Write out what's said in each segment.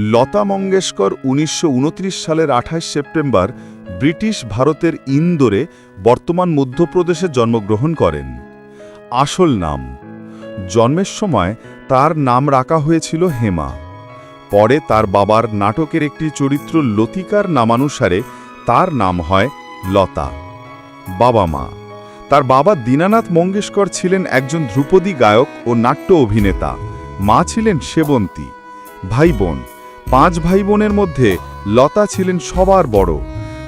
লতা মঙ্গেশকর উনিশশো উনত্রিশ সালের আঠাশ সেপ্টেম্বর ব্রিটিশ ভারতের ইন্দোরে বর্তমান মধ্যপ্রদেশে জন্মগ্রহণ করেন। আসল নাম। জন্মের সময় তার নাম রাখা হয়েছিল হেমা। পরে তার বাবার নাটকের একটি চরিত্র লতিকার নামানুসারে তার নাম হয় লতা। বাবা মা। তার বাবা দীনানাথ মঙ্গেশকর ছিলেন একজন ধ্রুপদী গায়ক ও নাট্য অভিনেতা। মা ছিলেন সেবন্তী। ভাই বোন। পাঁচ ভাই বোনের মধ্যে লতা ছিলেন সবার বড়।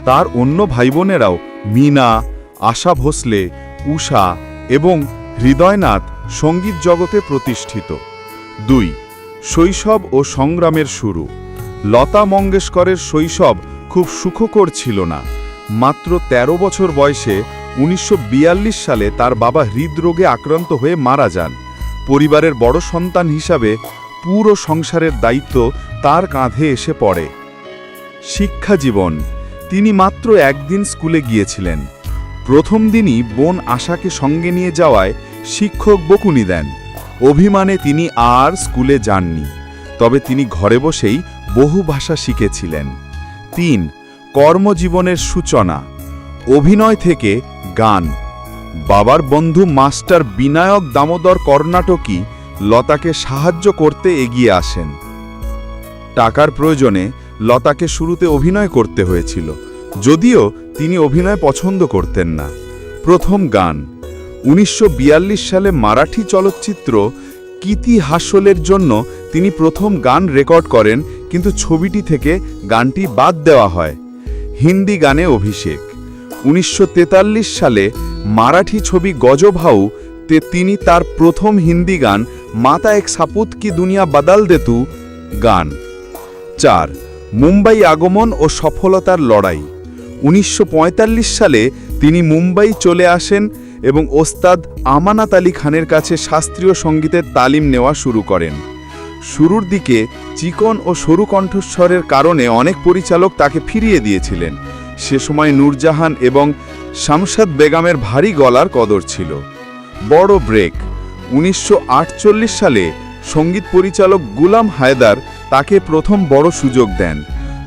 তার অন্য ভাই বোনেরাও মিনা, আশা ভোসলে, উষা এবং হৃদয়নাথ সংগীত জগতে প্রতিষ্ঠিত। দুই, শৈশব ও সংগ্রামের শুরু। লতা মঙ্গেশকরের শৈশব খুব সুখকর ছিল না। মাত্র ১৩ বছর বয়সে উনিশশো বিয়াল্লিশ সালে তার বাবা হৃদরোগে আক্রান্ত হয়ে মারা যান। পরিবারের বড় সন্তান হিসাবে পুরো সংসারের দায়িত্ব তার কাঁধে এসে পড়ে। শিক্ষা জীবন। তিনি মাত্র একদিন স্কুলে গিয়েছিলেন। প্রথম দিনই বোন আশাকে সঙ্গে নিয়ে যাওয়ায় শিক্ষক বকুনি দেন। অভিমানে তিনি আর স্কুলে যাননি। তবে তিনি ঘরে বসেই বহু ভাষা শিখেছিলেন। তিন, কর্মজীবনের সূচনা। অভিনয় থেকে গান। বাবার বন্ধু মাস্টার বিনায়ক দামোদর কর্ণাটকী লতাকে সাহায্য করতে এগিয়ে আসেন। টাকার প্রয়োজনে লতাকে শুরুতে অভিনয় করতে হয়েছিল, যদিও তিনি অভিনয় পছন্দ করতেন না। প্রথম গান, উনিশশো বিয়াল্লিশ সালে মারাঠি চলচ্চিত্র কিতি হাসলের জন্য তিনি প্রথম গান রেকর্ড করেন, কিন্তু ছবিটি থেকে গানটি বাদ দেওয়া হয়। হিন্দি গানে অভিষেক, উনিশশো তেতাল্লিশ সালে মারাঠি ছবি গজভাউ তে তিনি তার প্রথম হিন্দি গান মাতা এক সাপুত কি দুনিয়া বাদাল দেতু গান। চার, মুম্বাই আগমন ও সফলতার লড়াই। উনিশশো পঁয়তাল্লিশ সালে তিনি মুম্বাই চলে আসেন এবং ওস্তাদ আমানাত আলী খানের কাছে শাস্ত্রীয় সঙ্গীতের তালিম নেওয়া শুরু করেন। শুরুর দিকে চিকন ও সরু কণ্ঠস্বরের কারণে অনেক পরিচালক তাকে ফিরিয়ে দিয়েছিলেন। সে সময় নূরজাহান এবং শামসাদ বেগমের ভারী গলার কদর ছিল। বড় ব্রেক। উনিশশো আটচল্লিশ সালে সংগীত পরিচালক গুলাম হায়দার তাকে প্রথম বড় সুযোগ দেন।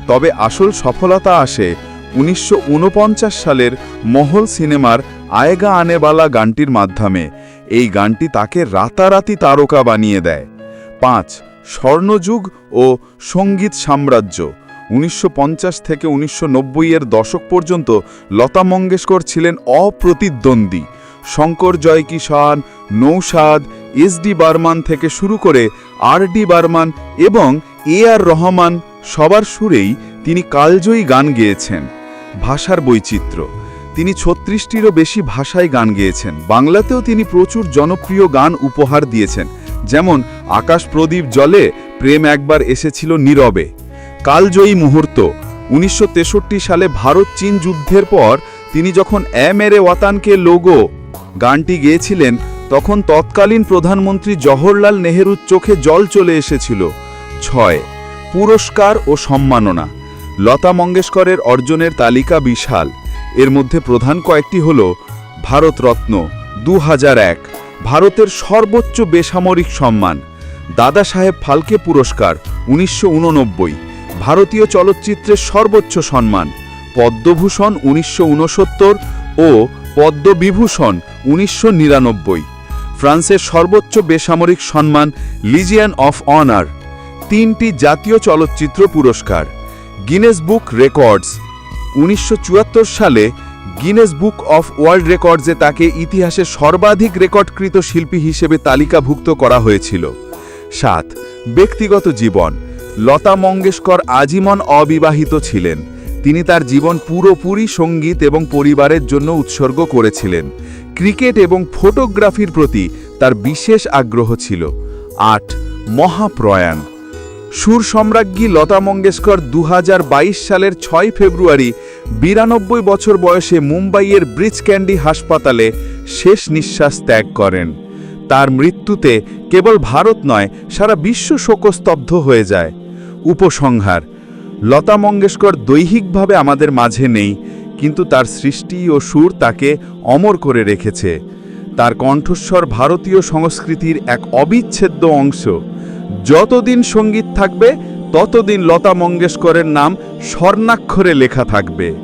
তবে আসল সফলতা আসে উনিশশো ঊনপঞ্চাশ সালের মহল সিনেমার আয়েগা আনেবালা গানটির মাধ্যমে। এই গানটি তাকে রাতারাতি তারকা বানিয়ে দেয়। পাঁচ, স্বর্ণযুগ ও সংগীত সাম্রাজ্য। উনিশশো পঞ্চাশ থেকে উনিশশো এর দশক পর্যন্ত লতা মঙ্গেশকর ছিলেন অপ্রতিদ্বন্দ্বী। শঙ্কর জয়কিষান নৌসাদ, এস ডি বার্মান থেকে শুরু করে আর ডি বার্মান এবং এ আর রহমান সবার সুরেই তিনি কালজয়ী গান গেয়েছেন, ভাষার বৈচিত্র্য। তিনি ছত্রিশটিরও বেশি ভাষায় গান গেয়েছেন। বাংলাতেও তিনি প্রচুর জনপ্রিয় গান উপহার দিয়েছেন। যেমন, আকাশ প্রদীপ জলে প্রেম একবার এসেছিল নীরবে। কালজয়ী মুহূর্ত, উনিশশো তেষট্টি সালে ভারত চীন যুদ্ধের পর তিনি যখন এ মেরে ওয়াতানকে লোগো গানটি গেয়েছিলেন, তখন তৎকালীন প্রধানমন্ত্রী জওহরলাল নেহেরুর চোখে জল চলে এসেছিল। ছয়, পুরস্কার ও সম্মাননা। লতা মঙ্গেশকরের অর্জনের তালিকা বিশাল। এর মধ্যে প্রধান কয়েকটি হল, ভারতরত্ন দু এক, ভারতের সর্বোচ্চ বেসামরিক সম্মান, দাদা সাহেব ফালকে পুরস্কার, উনিশশো উননব্বই, ভারতীয় চলচ্চিত্রের সর্বোচ্চ সম্মান, পদ্মভূষণ, উনিশশো উনসত্তর ও পদ্মবিভূষণ উনিশশো নিরানব্বই। ফ্রান্সের সর্বোচ্চ বেসামরিক সম্মান লিজিয়ান অফ অনার তিনটি জাতীয় চলচ্চিত্র পুরস্কার গিনেস বুক রেকর্ডস উনিশশো চুয়াত্তর সালে গিনেস বুক অফ ওয়ার্ল্ড রেকর্ডসে তাকে ইতিহাসে সর্বাধিক রেকর্ডকৃত শিল্পী হিসেবে তালিকাভুক্ত করা হয়েছিল। সাত, ব্যক্তিগত জীবন। লতা মঙ্গেশকর আজীবন অবিবাহিত ছিলেন। তিনি তার জীবন পুরোপুরি সংগীত এবং পরিবারের জন্য উৎসর্গ করেছিলেন। ক্রিকেট এবং ফটোগ্রাফির প্রতি তার বিশেষ আগ্রহ ছিল। আট, মহাপ্রয়াণ। সুর সম্রাজ্ঞী লতা মঙ্গেশকর দু হাজার বাইশ সালের ছয় ফেব্রুয়ারি বিরানব্বই বছর বয়সে মুম্বাইয়ের ব্রিজ ক্যান্ডি হাসপাতালে শেষ নিঃশ্বাস ত্যাগ করেন। তার মৃত্যুতে কেবল ভারত নয়, সারা বিশ্ব শোকস্তব্ধ হয়ে যায়। উপসংহার লতা মঙ্গেশকর দৈহিকভাবে আমাদের মাঝে নেই, কিন্তু তার সৃষ্টি ও সুর তাকে অমর করে রেখেছে। তার কণ্ঠস্বর ভারতীয় সংস্কৃতির এক অবিচ্ছেদ্য অংশ। যতদিন সংগীত থাকবে, ততদিন লতা মঙ্গেশকরের নাম স্বর্ণাক্ষরে লেখা থাকবে।